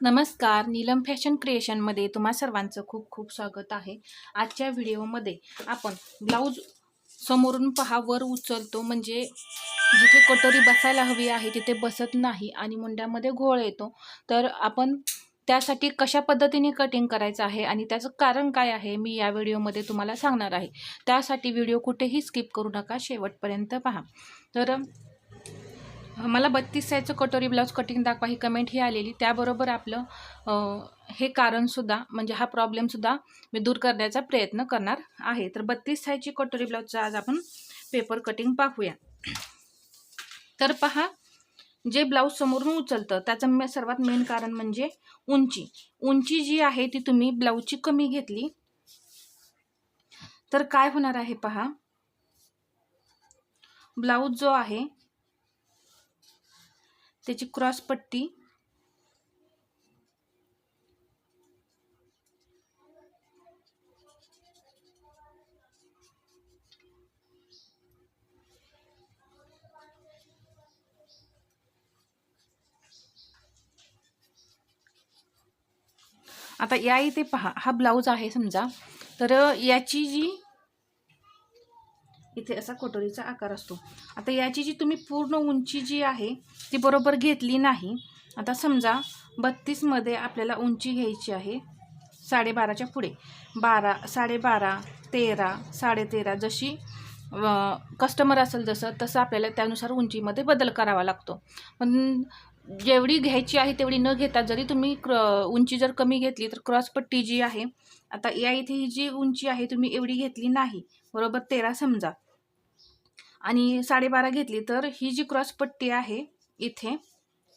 नमस्कार नीलम फॅशन क्रिएशनमध्ये तुम्हा सर्वांचं खूप खूप स्वागत आहे. आजच्या व्हिडिओमध्ये आपण ब्लाऊज समोरून पहा वर उचलतो म्हणजे जिथे कटोरी बसायला हवी आहे तिथे बसत नाही आणि मुंड्यामध्ये घोळ येतो. तर आपण त्यासाठी कशा पद्धतीने कटिंग करायचं आहे आणि त्याचं कारण काय आहे मी या व्हिडिओमध्ये तुम्हाला सांगणार आहे. त्यासाठी व्हिडिओ कुठेही स्किप करू नका शेवटपर्यंत पहा. तर मला बत्तीस साईजचं कटोरी ब्लाऊज कटिंग दाखवा ही कमेंट ही आलेली. त्याबरोबर आपलं हे कारणसुद्धा म्हणजे हा प्रॉब्लेमसुद्धा मी दूर करण्याचा प्रयत्न करणार आहे. तर बत्तीस साईजची कटोरी ब्लाऊजचं आज आपण पेपर कटिंग पाहूया. तर पहा जे ब्लाऊज समोरून उचलतं त्याचं मे सर्वात मेन कारण म्हणजे उंची. उंची जी आहे ती तुम्ही ब्लाऊजची कमी घेतली तर काय होणार आहे पहा? ब्लाऊज जो आहे त्याची क्रॉस पट्टी. आता या इथे पहा हा ब्लाऊज आहे समजा. तर याची जी इथे असा कटोरीचा आकार असतो. आता याची जी तुम्ही पूर्ण उंची जी आहे ती बरोबर घेतली नाही. आता समजा बत्तीसमध्ये आपल्याला उंची घ्यायची आहे साडेबाराच्या पुढे. बारा साडेबारा तेरा साडेतेरा जशी कस्टमर असेल जसं तसं आपल्याला त्यानुसार उंचीमध्ये बदल करावा लागतो. पण जेवढी घ्यायची आहे तेवढी न घेता जरी तुम्ही क्र उंची जर कमी घेतली तर क्रॉसपट्टी जी आहे आता या इथे ही जी उंची आहे तुम्ही एवढी घेतली नाही. बरोबर तेरा समजा. आणि साडेबारा घेतली तर ही जी क्रॉसपट्टी आहे इथे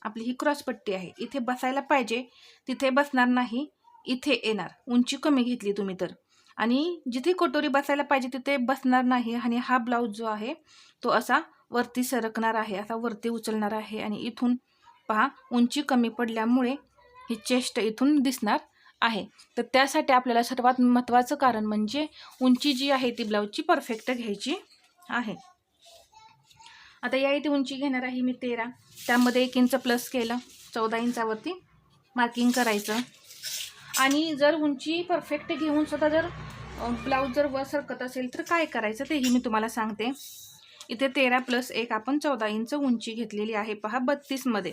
आपली ही क्रॉसपट्टी आहे इथे बसायला पाहिजे तिथे बसणार नाही इथे येणार. उंची कमी घेतली तुम्ही तर. आणि जिथे कटोरी बसायला पाहिजे तिथे बसणार नाही आणि हा ब्लाऊज जो आहे तो असा वरती सरकणार आहे असा वरती उचलणार आहे आणि इथून पहा उंची कमी पडल्यामुळे ही चेस्ट इथून दिसणार आहे. तर त्यासाठी आपल्याला सर्वात महत्त्वाचं कारण म्हणजे उंची जी आहे ती ब्लाऊजची परफेक्ट घ्यायची आहे. आता या इथे उंची घेणार आहे मी तेरा. त्यामध्ये एक इंच प्लस केलं. चौदा इंचावरती मार्किंग करायचं. आणि जर उंची परफेक्ट घेऊन सुद्धा जर ब्लाऊज जर वर सरकत असेल तर काय करायचं तेही मी तुम्हाला सांगते. इथे तेरा प्लस एक आपण चौदा इंच उंची घेतलेली आहे. पहा बत्तीसमध्ये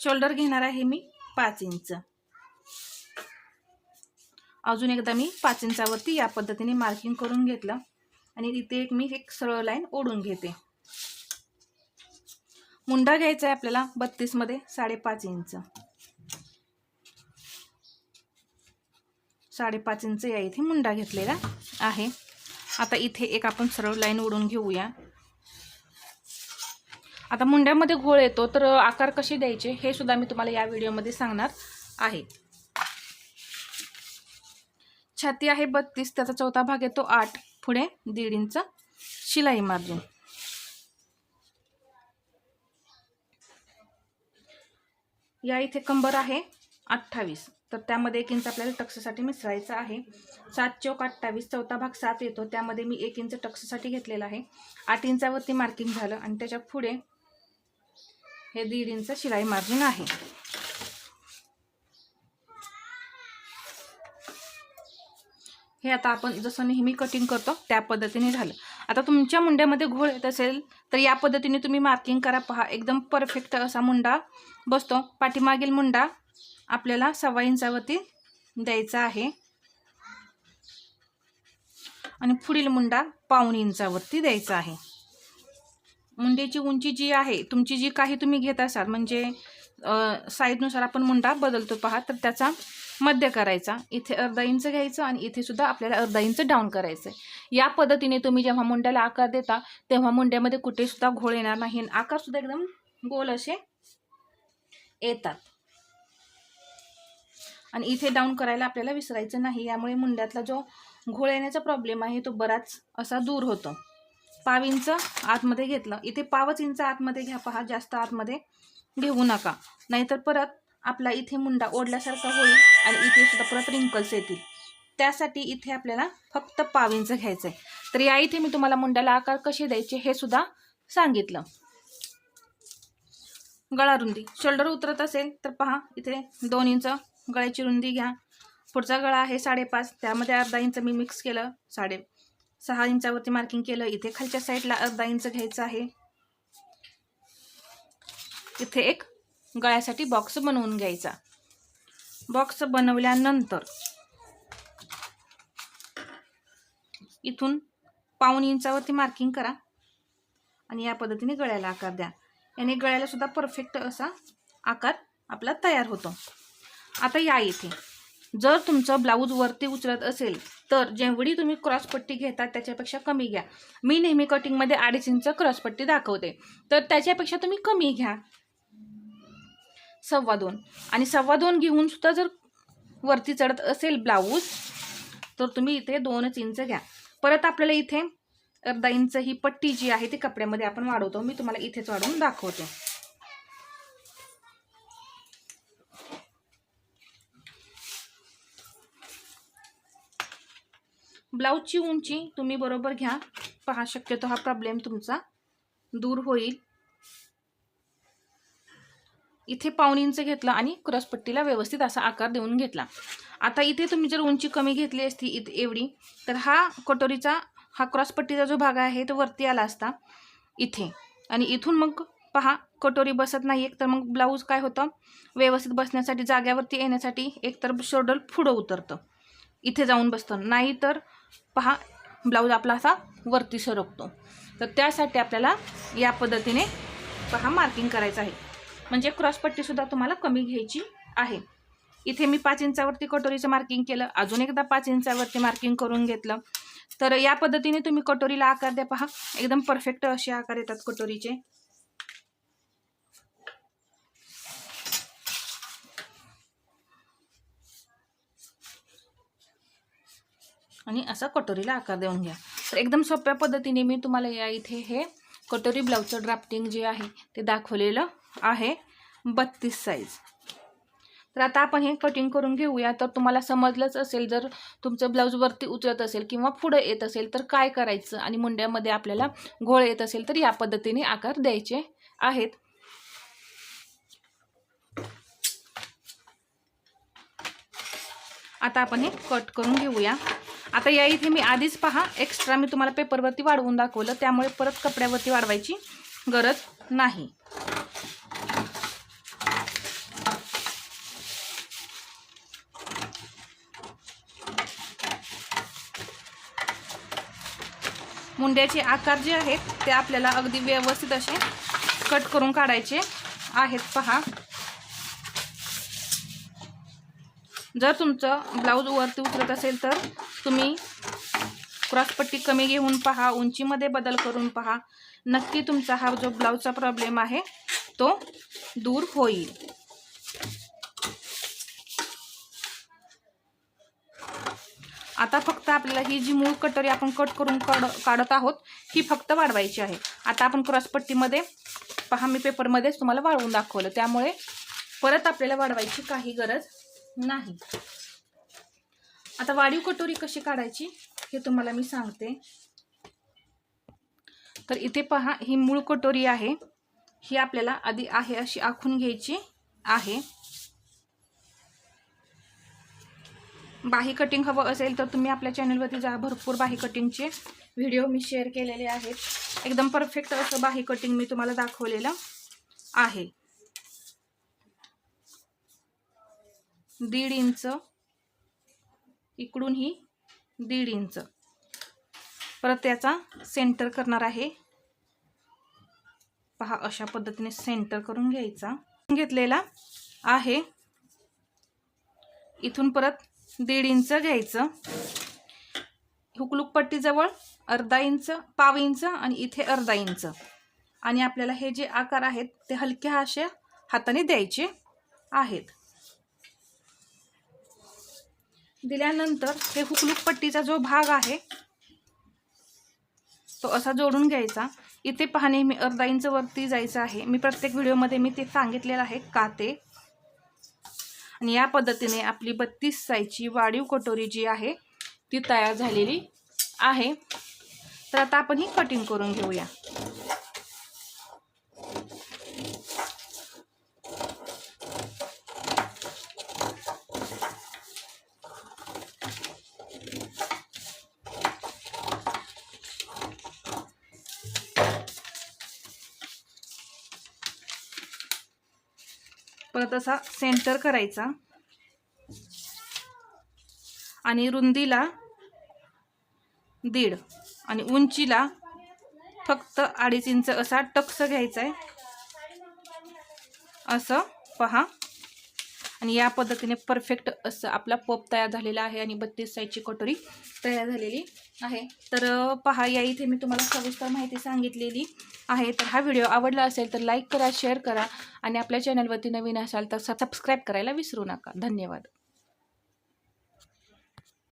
शोल्डर घेणार आहे मी पाच इंच. अजून एकदा मी पाच इंचावरती या पद्धतीने मार्किंग करून घेतलं. आणि इथे एक मी एक सरळ लाईन ओढून घेते. मुंडा घ्यायचा आहे आपल्याला बत्तीसमध्ये साडेपाच इंच. साडेपाच इंच या इथे मुंडा घेतलेला आहे. आता इथे एक आपण सरळ लाईन ओढून घेऊया. आता मुंड्यामध्ये घोळ येतो तर आकार कसे द्यायचे हे सुद्धा मी तुम्हाला या व्हिडिओमध्ये सांगणार आहे. छाती आहे बत्तीस त्याचा चौथा भाग येतो आठ पुढे दीड इंच शिलाई मार्जिन या इथे कंबर आहे अठ्ठावीस. तर त्यामध्ये एक इंच आपल्याला टक्ससाठी मिसळायचं आहे. सात चौक अठ्ठावीस चौथा भाग सात येतो. त्यामध्ये मी एक इंच टक्ससाठी घेतलेला आहे. आठ इंचावरती मार्किंग झालं आणि त्याच्या पुढे हे दीड इंच शिलाई मार्जिन आहे. हे आता आपण जसं नेहमी कटिंग करतो त्या पद्धतीने झालं. आता तुमच्या मुंड्यामध्ये घोळ येत असेल तर या पद्धतीने तुम्ही मार्किंग करा. पहा एकदम परफेक्ट असा मुंडा बसतो. पाठीमागील मुंडा आपल्याला सव्वा इंचावरती द्यायचा आहे. आणि पुढील मुंडा पाऊण इंचावरती द्यायचा आहे. मुंड्याची उंची जी आहे तुमची जी काही तुम्ही घेत असाल म्हणजे साईजनुसार आपण मुंडा बदलतो. पहा तर त्याचा मध्य करायचा इथे अर्धा इंच घ्यायचं आणि इथे सुद्धा आपल्याला अर्धा इंच डाऊन करायचं आहे या पद्धतीने तुम्ही जेव्हा मुंड्याला आकार देता तेव्हा मुंड्यामध्ये कुठे सुद्धा घोळ येणार नाही आणि आकार सुद्धा एकदम गोल असे येतात. आणि इथे डाऊन करायला आपल्याला विसरायचं नाही यामुळे मुंड्यातला जो घोळ येण्याचा प्रॉब्लेम आहे तो बराच असा दूर होतो. पाव इंच आतमध्ये घेतलं. इथे पावच इंच आतमध्ये घ्या पहा जास्त आतमध्ये घेऊ नका. नाहीतर परत आपला इथे मुंडा ओढल्यासारखा होईल आणि इथे सुद्धा परत रिंकल्स येतील. त्यासाठी इथे आपल्याला फक्त पाव इंच घ्यायचं आहे तर या इथे मी तुम्हाला मुंड्याला आकार कसे द्यायचे हे सुद्धा सांगितलं. गळा रुंदी. शोल्डर उतरत असेल तर पहा इथे दोन इंच गळ्याची रुंदी घ्या. पुढचा गळा आहे साडेपाच. त्यामध्ये अर्धा इंच मी मिक्स केलं साडे सहा इंचावरती मार्किंग केलं. इथे खालच्या साईडला अर्धा इंच घ्यायचं आहे. इथे एक गळ्यासाठी बॉक्स बनवून घ्यायचा. बॉक्स बनवल्यानंतर इथून पाऊन इंचावरती मार्किंग करा आणि या पद्धतीने गळ्याला आकार द्या. याने गळ्याला सुद्धा परफेक्ट असा आकार आपला तयार होतो. आता या इथे. जर तुमचं ब्लाऊज वरती उचलत असेल तर जेवढी तुम्ही क्रॉसपट्टी घेता त्याच्यापेक्षा कमी घ्या. मी नेहमी कटिंगमध्ये अडीच इंच क्रॉसपट्टी दाखवते. तर त्याच्यापेक्षा तुम्ही कमी घ्या. सव्वा दोन. आणि सव्वा दोन घेऊन सुद्धा जर वरती चढत असेल ब्लाऊज तर तुम्ही इथे दोनच इंच घ्या. परत आपल्याला इथे अर्धा इंच ही पट्टी जी आहे ती कपड्यामध्ये आपण वाढवतो. मी तुम्हाला इथेच वाढवून दाखवते. ब्लाऊजची उंची तुम्ही बरोबर घ्या. पहा शक्यतो हा प्रॉब्लेम तुमचा दूर होईल. इथे पाहुणींचं इंच घेतलं आणि क्रॉसपट्टीला व्यवस्थित असा आकार देऊन घेतला. आता इथे तुम्ही जर उंची कमी घेतली असती इथे एवढी तर हा कटोरीचा हा क्रॉसपट्टीचा जो भाग आहे तो वरती आला असता इथे. आणि इथून मग पहा कटोरी बसत नाही एक तर मग ब्लाऊज काय होतं? व्यवस्थित बसण्यासाठी जाग्यावरती येण्यासाठी एक तर शोल्डर पुढं उतरतं. इथे जाऊन बसतं. नाही तर पहा ब्लाऊज आपला असा वरती सरकतो. तर त्यासाठी आपल्याला या पद्धतीने पहा मार्किंग करायचं आहे. म्हणजे क्रॉसपट्टीसुद्धा तुम्हाला कमी घ्यायची आहे. इथे मी पाच इंचावरती कटोरीचं मार्किंग केलं. अजून एकदा पाच इंचावरती मार्किंग करून घेतलं. तर या पद्धतीने तुम्ही कटोरीला आकार द्या पहा. एकदम परफेक्ट असे आकार येतात कटोरीचे. आणि असा कटोरीला आकार देऊन घ्या. तर एकदम सोप्या पद्धतीने मी तुम्हाला या इथे हे कटोरी ब्लाऊजचं ड्राफ्टिंग जे आहे ते दाखवलेलं आहे बत्तीस साईज तर आता आपण हे कटिंग करून घेऊया. तर तुम्हाला समजलंच असेल जर तुमचं ब्लाऊज वरती उचलत असेल किंवा पुढं येत असेल तर काय करायचं? आणि मुंड्यामध्ये आपल्याला घोळ येत असेल तर या पद्धतीने आकार द्यायचे आहेत. आता आपण हे कट करून घेऊया. आता या इथे मी आधीच पहा एक्स्ट्रा मी तुम्हाला पेपरवरती वाढवून दाखवलं. त्यामुळे परत कपड्यावरती वाढवायची गरज नाही. मुंड्याचे आकार जे आहेत ते आपल्याला अगदी व्यवस्थित असे कट करून काढायचे आहेत. पहा. जर तुमचं ब्लाऊज वरती उतरत असेल तर तुम्ही क्रॉसपट्टी कमी घेऊन पहा उंचीमध्ये बदल करून पहा. नक्की तुमचा हा जो ब्लाऊजचा प्रॉब्लेम आहे तो दूर होईल. आता फक्त आपल्याला ही जी मूळ कटोरी आपण कट करून काढ काढत आहोत ही फक्त वाढवायची आहे. आता आपण क्रॉसपट्टीमध्ये पहा मी पेपरमध्येच तुम्हाला वाढवून दाखवलं. त्यामुळे परत आपल्याला वाढवायची काही गरज नाही. आता वाढीव कटोरी कशी काढायची हे तुम्हाला मी सांगते. तर इथे पहा ही मूळ कटोरी आहे. ही आपल्याला आधी आहे अशी आखून घ्यायची आहे. बाही कटिंग हवं असेल तर तुम्ही आपल्या चॅनलवरती जा. भरपूर बाही कटिंगचे व्हिडिओ मी शेअर केलेले आहेत. एकदम परफेक्ट असं बाही कटिंग मी तुम्हाला दाखवलेलं आहे. दीड इंच. इकडून ही दीड इंच. परत त्याचा सेंटर करणार आहे. पहा अशा पद्धतीने सेंटर करून घ्यायचा. घेतलेला आहे. इथून परत दीड इंच घ्यायचं. हुकलुकपट्टीजवळ अर्धा इंच पाव इंच आणि इथे अर्धा इंच. आणि आपल्याला हे जे आकार आहेत ते हलक्या अशा हाताने द्यायचे आहेत. दिल्यानंतर हे हुकलुकपट्टीचा जो भाग आहे तो असा जोडून घ्यायचा. इथे पाहणे मी अर्धा इंच वरती जायचं आहे. मी प्रत्येक व्हिडिओमध्ये मी ते सांगितलेलं आहे का ते? आणि या पद्धतीने आपली बत्तीस साईजची वाढीव कटोरी जी आहे ती तयार झालेली आहे. तर आता आपण ही कटिंग करून घेऊया. परत असा सेंटर करायचा. आणि रुंदीला दीड आणि उंचीला फक्त अडीच इंच असा टक्स घ्यायचा आहे असं पहा. आणि या पद्धतीने परफेक्ट असं आपला पप तयार झालेला आहे आणि बत्तीस साईजची कटोरी तयार झालेली आहे. तर पहा या इथे मी तुम्हाला सविस्तर माहिती सांगितलेली आहे. तर हा व्हिडिओ आवडला असेल तर लाईक करा शेअर करा आणि आपल्या चॅनलवरती नवीन असाल तर सबस्क्राईब करायला विसरू नका. धन्यवाद.